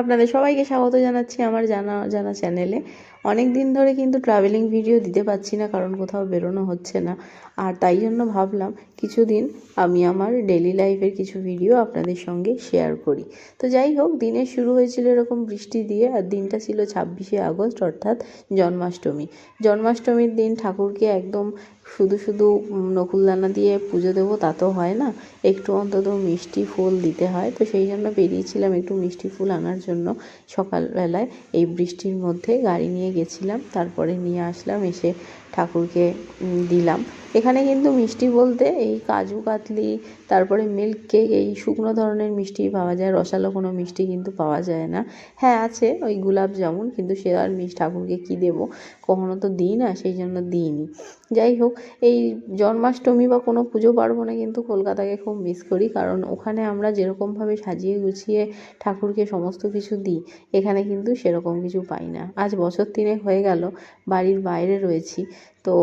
আপনাদের সবাইকে স্বাগত জানাচ্ছি আমার জানা জানা চ্যানেলে। অনেক দিন ধরে কিন্তু ট্রাভেলিং ভিডিও দিতে পারছি না, কারণ কোথাও বেরোনো হচ্ছে না। আর তাই জন্য ভাবলাম, কিছুদিন আমি আমার ডেলি লাইফের কিছু ভিডিও আপনাদের সঙ্গে শেয়ার করি। তো যাই হোক দিনের শুরু হয়েছিল এরকম বৃষ্টি দিয়ে, আর দিনটা ছিল ছাব্বিশে আগস্ট, অর্থাৎ জন্মাষ্টমী। জন্মাষ্টমীর দিন ঠাকুরকে একদম শুধু শুধু নকুলদানা দিয়ে পুজো দেবো, তা তো হয় না। একটু অন্তত মিষ্টি ফুল দিতে হয়। তো সেই জন্য বেরিয়েছিলাম একটু মিষ্টি ফুল আনার জন্য সকালবেলায়। এই বৃষ্টির মধ্যে গাড়ি নিয়ে গেছিলাম, তারপরে নিয়ে আসলাম, এসে ঠাকুরকে দিলাম। এখানে কিন্তু মিষ্টি বলতে এই কাজু, কাতলি, তারপরে মিল্ক কেক এই শুকনো ধরনের মিষ্টি পাওয়া যায়। রসালো কোনো মিষ্টি কিন্তু পাওয়া যায় না। হ্যাঁ আছে ওই গোলাপ জামুন, কিন্তু সে আর মিষ্টি ঠাকুরকে কী দেবো? কখনো তো দিই না, সেই জন্য দিইনি। যাই হোক এই জন্মাষ্টমী বা কোনো পুজো পার্বণে কিন্তু কলকাতাকে খুব মিস করি। কারণ ওখানে আমরা যেরকমভাবে সাজিয়ে গুছিয়ে ঠাকুরকে সমস্ত কিছু দিই, এখানে কিন্তু সেরকম কিছু পাই না। আজ বছর তিনেক হয়ে গেল, বাড়ির বাইরে রয়েছি। তো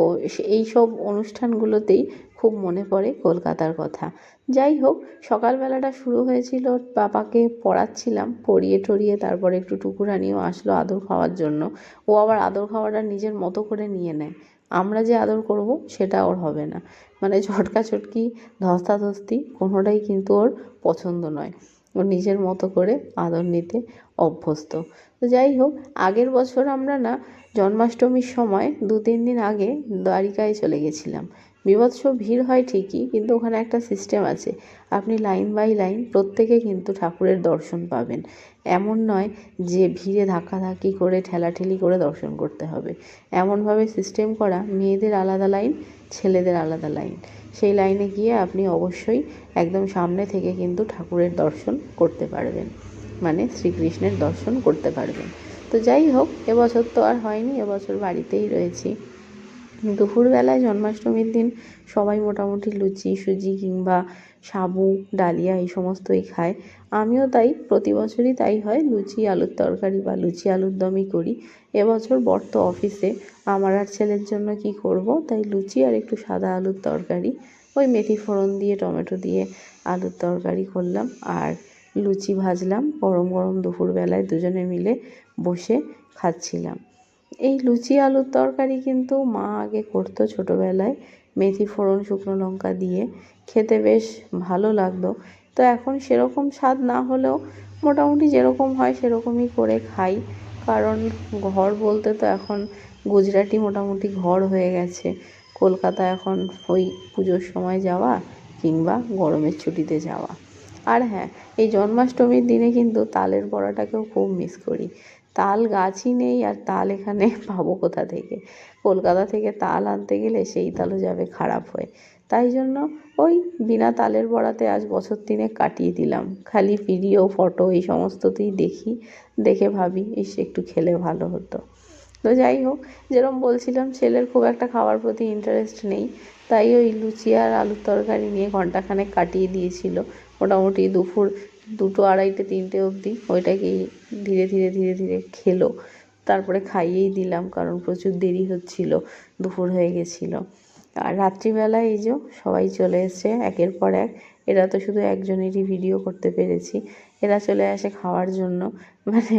এই সব অনুষ্ঠানগুলোতেই খুব মনে পড়ে কলকাতার কথা। যাই হোক, সকালবেলাটা শুরু হয়েছিল, বাবাকে পড়াচ্ছিলাম, পড়িয়ে টড়িয়ে তারপরে একটু টুকুরানিও আসলো আদর খাওয়ার জন্য। ও আবার আদর খাওয়াটা নিজের মতো করে নিয়ে নেয়। আমরা যে আদর করব সেটা ওর হবে না। মানে ঝটকা চটকি ধস্তাধস্তি কোনোটাই কিন্তু ওর পছন্দ নয়। ও নিজের মতো করে আদর নিতে অভ্যস্ত। তো যাই হোক, আগের বছর আমরা না জন্মাষ্টমীর সময় দু তিন দিন আগে দ্বারিকায় চলে গেছিলাম। বিভৎস ভিড় হয় ঠিকই, কিন্তু ওখানে একটা সিস্টেম আছে। আপনি লাইন বাই লাইন প্রত্যেকে কিন্তু ঠাকুরের দর্শন পাবেন। এমন নয় যে ভিড়ে ধাক্কাধাক্কি করে, ঠেলাঠেলি করে দর্শন করতে হবে। এমনভাবে সিস্টেম করা মেয়েদের আলাদা লাইন ছেলেদের আলাদা লাইন সেই লাইনে গিয়ে আপনি অবশ্যই একদম সামনে থেকে কিন্তু ঠাকুরের দর্শন করতে পারবেন। মানে শ্রীকৃষ্ণের দর্শন করতে পারবেন। তো যাই হোক, এবছর তো আর হয়নি, এবছর বাড়িতেই রয়েছি। দুপুরবেলায় জন্মাষ্টমীর দিন সবাই মোটামুটি লুচি, সুজি কিংবা সাবু, ডালিয়া এই সমস্তই খায়। আমিও তাই, প্রতি বছরই তাই হয়। লুচি, আলুর তরকারি বা লুচি আলুর দমই করি। এবছর বর্ত অফিসে। আমার আর ছেলের জন্য কি করব? তাই লুচি আর একটু সাদা আলুর তরকারি। ওই মেথি ফোড়ন দিয়ে, টমেটো দিয়ে আলুর তরকারি করলাম আর লুচি ভাজলাম। গরম গরম দুপুরবেলায় দুজনে মিলে বসে খাচ্ছিলাম। এই লুচি আলুর তরকারি কিন্তু মা আগে করতো ছোটোবেলায়, মেথি ফোড়ন, শুকনো লঙ্কা দিয়ে। খেতে বেশ ভালো লাগতো। তো এখন সেরকম স্বাদ না হলেও মোটামুটি যেরকম হয় সেরকমই করে খাই। কারণ ঘর বলতে তো এখন গুজরাটি মোটামুটি ঘর হয়ে গেছে। কলকাতা এখন ওই পুজোর সময় যাওয়া কিংবা গরমের ছুটিতে যাওয়া। আর হ্যাঁ এই জন্মাষ্টমীর দিনে কিন্তু তালের বড়াটাকেও খুব মিস করি। তাল গাছই নেই আর তাল এখানে পাবো কোথা থেকে? কলকাতা থেকে তাল আনতে গেলে সেই তালও যাবে খারাপ হয়ে। তাই জন্য ওই বিনা তালের বড়াতে আজ বছর তিনেক কাটিয়ে দিলাম। খালি ভিডিও ফটো এই সমস্ততেই দেখি, দেখে ভাবি, ইস, একটু খেলে ভালো হতো। তো যাই হোক যেরকম বলছিলাম, ছেলের খুব একটা খাওয়ার প্রতি ইন্টারেস্ট নেই। তাই ওই লুচি আর আলুর তরকারি নিয়ে ঘন্টাখানেক কাটিয়ে দিয়েছিল। মোটামুটি দুপুর দুটো আড়াইটে, তিনটে অবধি ওইটাকে ধীরে ধীরে ধীরে ধীরে খেলো। তারপরে খাইয়েই দিলাম কারণ প্রচুর দেরি হচ্ছিল, দুপুর হয়ে গেছিল। আর রাত্রিবেলা এই যে সবাই চলে এসছে, একের পর এক। এরা তো শুধু একজনেরই ভিডিও করতে পেরেছি। এরা চলে আসে খাওয়ার জন্য। মানে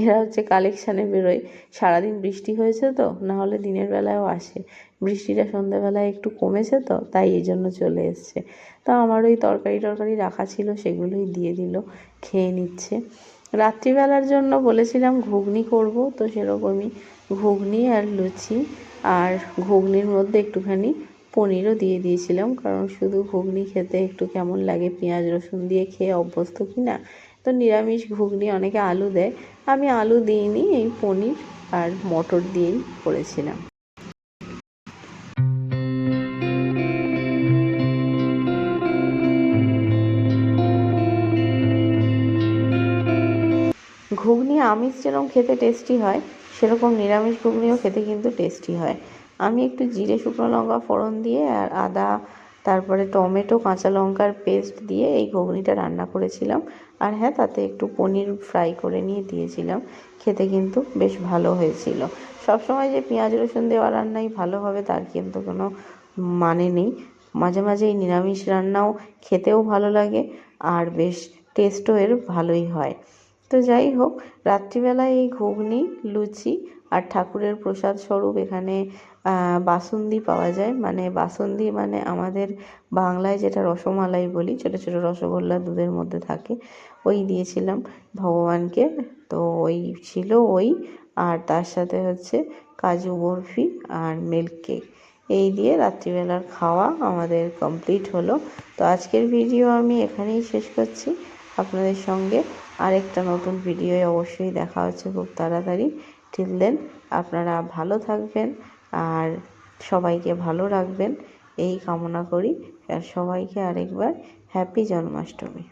এরা হচ্ছে কালেকশানে বেরোয়। সারাদিন বৃষ্টি হয়েছে তো না হলে দিনের বেলায়ও আসে। বৃষ্টিটা সন্ধ্যেবেলায় একটু কমেছে তো, তাই এই জন্য চলে এসছে। তা আমার ওই তরকারি টরকারি রাখা ছিল, সেগুলোই দিয়ে দিল, খেয়ে নিচ্ছে। রাত্রিবেলার জন্য বলেছিলাম ঘুগনি করব, তো সেরকমই ঘুগনি আর লুচি আর ঘুগনির মধ্যে একটুখানি পনিরও দিয়ে দিয়েছিলাম, কারণ শুধু ঘুগনি খেতে একটু কেমন লাগে, পেঁয়াজ রসুন দিয়ে খেয়ে অভ্যস্ত কি না তো নিরামিষ ঘুগনি অনেকে আলু দেয়। আমি আলু দিইনি, এই পনির আর মটর দিয়েই করেছিলাম। ঘুগনি আমিষ যেরকম খেতে টেস্টি হয়, সেরকম নিরামিষ ঘুগনিও খেতে কিন্তু টেস্টি হয়। আমি একটু জিরে, শুকনো লঙ্কা ফোড়ন দিয়ে আর আদা তারপরে টমেটো, কাঁচা লঙ্কার পেস্ট দিয়ে এই ঘুগনিটা রান্না করেছিলাম। আর হ্যাঁ তাতে একটু পনির ফ্রাই করে নিয়ে দিয়েছিলাম। খেতে কিন্তু বেশ ভালো হয়েছিল। সবসময় যে পেঁয়াজ, রসুন দেওয়া রান্নাই ভালো হবে, তার কিন্তু কোনো মানে নেই। মাঝে মাঝে এই নিরামিষ রান্নাও খেতেও ভালো লাগে আর বেশ টেস্টও এর ভালোই হয়। তো যাই হোক, রাত্রিবেলায় এই ঘুগনি, লুচি আর ঠাকুরের প্রসাদ স্বরূপ এখানে আহ, বাসন্তী পাওয়া যায়। মানে বাসন্তী মানে আমাদের বাংলায় যেটা রসমালাই বলি ছোট ছোট রসগোল্লা দুধের মধ্যে থাকে ওই দিয়েছিলাম ভগবানকে। তো ওই ছিল ওই আর তার সাথে হচ্ছে কাজু বরফি আর মিল্ক কেক। এই দিয়ে রাত্রিবেলার খাওয়া আমাদের কমপ্লিট হলো। তো আজকের ভিডিও আমি এখানেই শেষ করছি। আপনাদের সঙ্গে আরেকটা নতুন ভিডিওয়ে অবশ্যই দেখা হচ্ছে খুব তাড়াতাড়ি। টিল দেন আপনারা ভালো থাকবেন আর সবাইকে ভালো রাখবেন। এই কামনা করি। আর সবাইকে আরেকবার হ্যাপি জন্মাষ্টমী